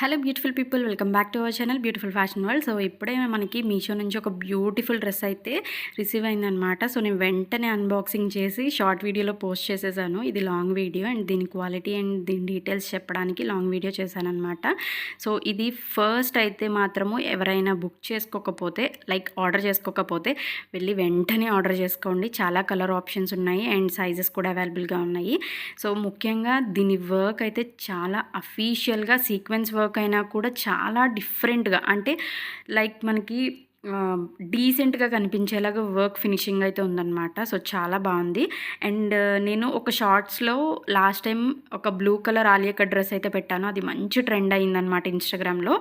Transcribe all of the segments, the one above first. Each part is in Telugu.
Hello beautiful people welcome back to our channel beautiful fashion world. So ఇప్పుడే మనకి మీషో నుంచి ఒక బ్యూటిఫుల్ డ్రెస్ అయితే రిసీవ్ అయిందనమాట సో నేను వెంటనే అన్బాక్సింగ్ చేసి షార్ట్ వీడియోలో పోస్ట్ చేసేసాను. ఇది లాంగ్ వీడియో అండ్ దీని క్వాలిటీ అండ్ దీని డీటెయిల్స్ చెప్పడానికి లాంగ్ వీడియో చేశానమాట సో ఇది ఫస్ట్ అయితే మాత్రము ఎవరైనా బుక్ చేసుకోకపోతే లైక్ ఆర్డర్ చేసుకోకపోతే వెళ్ళి వెంటనే ఆర్డర్ చేసుకోండి. చాలా కలర్ ఆప్షన్స్ ఉన్నాయి అండ్ సైజెస్ కూడా అవైలబుల్గా ఉన్నాయి. సో ముఖ్యంగా దీని వర్క్ అయితే చాలా అఫీషియల్గా సీక్వెన్స్ వర్క్ వర్క్ అయినా కూడా చాలా డిఫరెంట్గా. అంటే లైక్ మనకి డీసెంట్గా కనిపించేలాగా వర్క్ ఫినిషింగ్ అయితే ఉందన్నమాట. సో చాలా బాగుంది. అండ్ నేను ఒక షార్ట్స్లో లాస్ట్ టైం ఒక బ్లూ కలర్ ఆలియక డ్రెస్ అయితే పెట్టాను. అది మంచి ట్రెండ్ అయిందనమాట ఇన్స్టాగ్రామ్లో.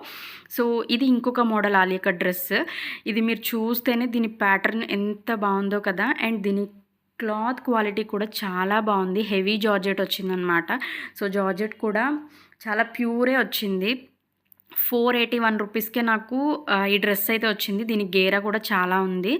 సో ఇది ఇంకొక మోడల్ ఆలియక డ్రెస్. ఇది మీరు చూస్తేనే దీని ప్యాటర్న్ ఎంత బాగుందో కదా. అండ్ దీని క్లాత్ క్వాలిటీ కూడా చాలా బాగుంది. హెవీ జార్జెట్ వచ్చిందనమాట. సో జార్జెట్ కూడా చాలా ప్యూరే వచ్చింది. ఫోర్ ఎయిటీ వన్ రూపీస్కే నాకు ఈ డ్రెస్ అయితే వచ్చింది. దీని గేర కూడా చాలా ఉంది.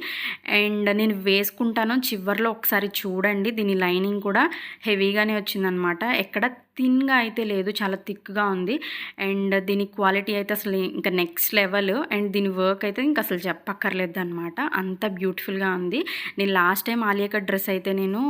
అండ్ నేను వేసుకుంటాను. చివరిలో ఒకసారి చూడండి. దీని లైనింగ్ కూడా హెవీగానే వచ్చిందనమాట. ఎక్కడ థిన్గా అయితే లేదు చాలా థిక్గా ఉంది. అండ్ దీని క్వాలిటీ అయితే అసలు ఇంకా నెక్స్ట్ లెవెల్. అండ్ దీని వర్క్ అయితే ఇంకా అసలు చెప్పక్కర్లేదు అనమాట అంత బ్యూటిఫుల్గా ఉంది. నేను లాస్ట్ టైం ఆలియా డ్రెస్ అయితే నేను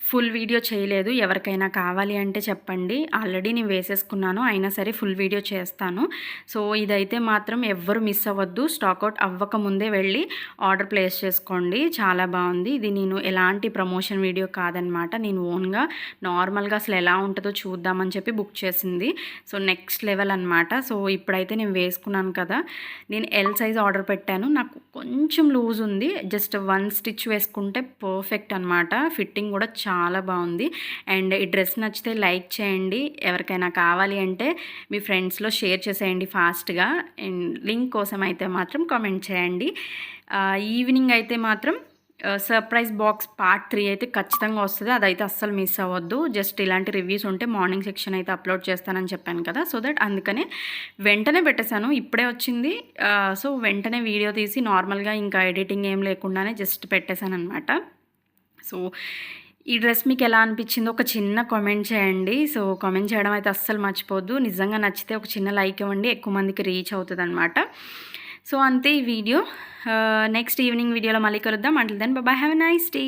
ఫుల్ వీడియో చేయలేదు. ఎవరికైనా కావాలి అంటే చెప్పండి. ఆల్రెడీ నేను వేసేసుకున్నాను. అయినా సరే ఫుల్ వీడియో చేస్తాను. సో ఇదైతే మాత్రం ఎవ్వరు మిస్ అవ్వద్దు. స్టాక్అవుట్ అవ్వక ముందే వెళ్ళి ఆర్డర్ ప్లేస్ చేసుకోండి. చాలా బాగుంది. ఇది నేను ఎలాంటి ప్రమోషన్ వీడియో కాదనమాట. నేను ఓన్గా నార్మల్గా అసలు ఎలా ఉంటుందో చూద్దామని చెప్పి బుక్ చేసింది. సో నెక్స్ట్ లెవెల్ అనమాట సో ఇప్పుడైతే నేను వేసుకున్నాను కదా. నేను ఎల్ సైజ్ ఆర్డర్ పెట్టాను. నాకు కొంచెం లూజ్ ఉంది. జస్ట్ వన్ స్టిచ్ వేసుకుంటే పర్ఫెక్ట్ అనమాట ఫిట్టింగ్ కూడా చాలా బాగుంది. అండ్ ఈ డ్రెస్ నచ్చితే లైక్ చేయండి. ఎవరికైనా కావాలి అంటే మీ ఫ్రెండ్స్లో షేర్ చేసేయండి ఫాస్ట్గా. అండ్ లింక్ కోసం అయితే మాత్రం కామెంట్ చేయండి. ఈవినింగ్ అయితే మాత్రం సర్ప్రైజ్ బాక్స్ పార్ట్ త్రీ అయితే ఖచ్చితంగా వస్తుంది. అదైతే అస్సలు మిస్ అవ్వద్దు. జస్ట్ ఇలాంటి రివ్యూస్ ఉంటే మార్నింగ్ సెక్షన్ అయితే అప్లోడ్ చేస్తానని చెప్పాను కదా. సో దట్ అందుకనే వెంటనే పెట్టేశాను. ఇప్పుడే వచ్చింది. సో వెంటనే వీడియో తీసి నార్మల్గా ఇంకా ఎడిటింగ్ ఏం లేకుండానే జస్ట్ పెట్టేశాను అనమాట సో ఈ డ్రెస్ మీకు ఎలా అనిపించిందో ఒక చిన్న కామెంట్ చేయండి. సో కామెంట్ చేయడం అయితే అస్సలు మర్చిపోద్దు నిజంగా నచ్చితే ఒక చిన్న లైక్ ఇవ్వండి. ఎక్కువ మందికి రీచ్ అవుతుంది అనమాట సో అంతే ఈ వీడియో. నెక్స్ట్ ఈవినింగ్ వీడియోలో మళ్ళీ కలుద్దాం. Until then bye have a nice day